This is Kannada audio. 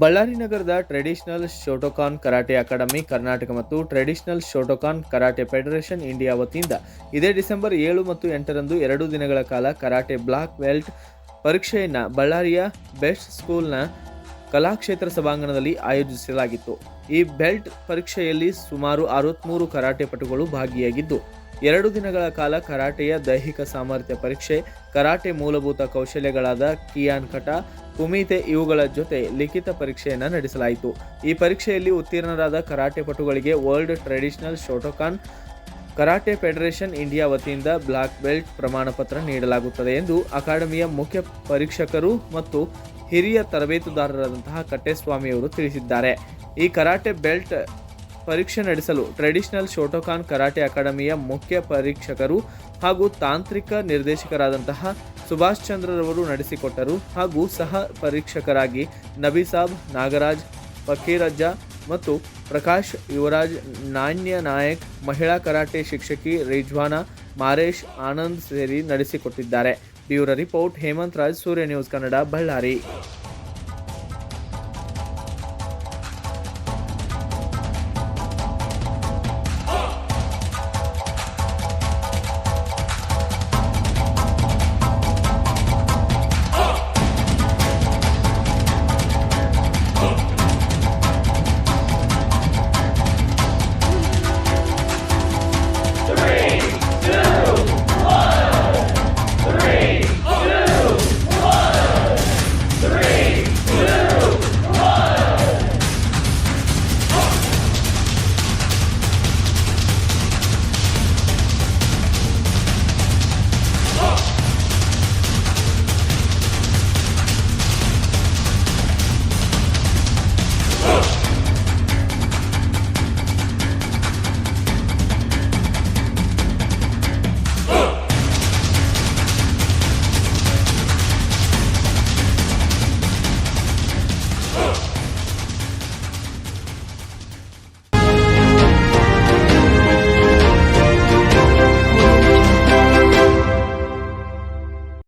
ಬಳ್ಳಾರಿ ನಗರದ traditional Shotokan karate academy, Karnataka ಮತ್ತು traditional Shotokan karate federation India ವತಿಯಿಂದ ಇದೇ ಡಿಸೆಂಬರ್ ಏಳು ಮತ್ತು ಎಂಟರಂದು ಎರಡು ದಿನಗಳ ಕಾಲ ಕರಾಟೆ ಬ್ಲಾಕ್ ಬೆಲ್ಟ್ ಪರೀಕ್ಷೆಯನ್ನು ಬಳ್ಳಾರಿಯ ಬೆಸ್ಟ್ ಸ್ಕೂಲ್ನ ಕಲಾಕ್ಷೇತ್ರ ಸಭಾಂಗಣದಲ್ಲಿ ಆಯೋಜಿಸಲಾಗಿತ್ತು. ಈ ಬೆಲ್ಟ್ ಪರೀಕ್ಷೆಯಲ್ಲಿ ಸುಮಾರು ಅರವತ್ತ್ಮೂರು ಕರಾಟೆ ಪಟುಗಳು ಭಾಗಿಯಾಗಿದ್ದು ಎರಡು ದಿನಗಳ ಕಾಲ ಕರಾಟೆಯ ದೈಹಿಕ ಸಾಮರ್ಥ್ಯ ಪರೀಕ್ಷೆ, ಕರಾಟೆ ಮೂಲಭೂತ ಕೌಶಲ್ಯಗಳಾದ ಕಿಯಾನ್ ಕಟ, ಕುಮಿತೆ ಇವುಗಳ ಜೊತೆ ಲಿಖಿತ ಪರೀಕ್ಷೆಯನ್ನು ನಡೆಸಲಾಯಿತು. ಈ ಪರೀಕ್ಷೆಯಲ್ಲಿ ಉತ್ತೀರ್ಣರಾದ karate ಪಟುಗಳಿಗೆ world traditional Shotokan karate federation India ವತಿಯಿಂದ ಬ್ಲಾಕ್ ಬೆಲ್ಟ್ ಪ್ರಮಾಣ ಪತ್ರ ನೀಡಲಾಗುತ್ತದೆ ಎಂದು ಅಕಾಡೆಮಿಯ ಮುಖ್ಯ ಪರೀಕ್ಷಕರು ಮತ್ತು ಹಿರಿಯ ತರಬೇತುದಾರರಾದಂತಹ ಕಟ್ಟೆಸ್ವಾಮಿಯವರು ತಿಳಿಸಿದ್ದಾರೆ. ಈ ಕರಾಟೆ ಬೆಲ್ಟ್ ಪರೀಕ್ಷೆ ನಡೆಸಲು ಟ್ರೆಡಿಷನಲ್ ಶೋಟೋಕಾನ್ ಕರಾಟೆ ಅಕಾಡೆಮಿಯ ಮುಖ್ಯ ಪರೀಕ್ಷಕರು ಹಾಗೂ ತಾಂತ್ರಿಕ ನಿರ್ದೇಶಕರಾದಂತಹ ಸುಭಾಷ್ ಚಂದ್ರರವರು ನಡೆಸಿಕೊಟ್ಟರು ಹಾಗೂ ಸಹ ಪರೀಕ್ಷಕರಾಗಿ ನಬಿಸಾಬ್, ನಾಗರಾಜ್, ಫಕೀರಜ್ಜ ಮತ್ತು ಪ್ರಕಾಶ್ ಯುವರಾಜ್, ನಾಣ್ಯ ನಾಯಕ್, ಮಹಿಳಾ ಕರಾಟೆ ಶಿಕ್ಷಕಿ ರಿಜ್ವಾನಾ, ಮಾರೇಶ್, ಆನಂದ್ ಸೇರಿ ನಡೆಸಿಕೊಟ್ಟಿದ್ದಾರೆ. Bureau report Hemanth Raj, Surya news Kannada, Ballari.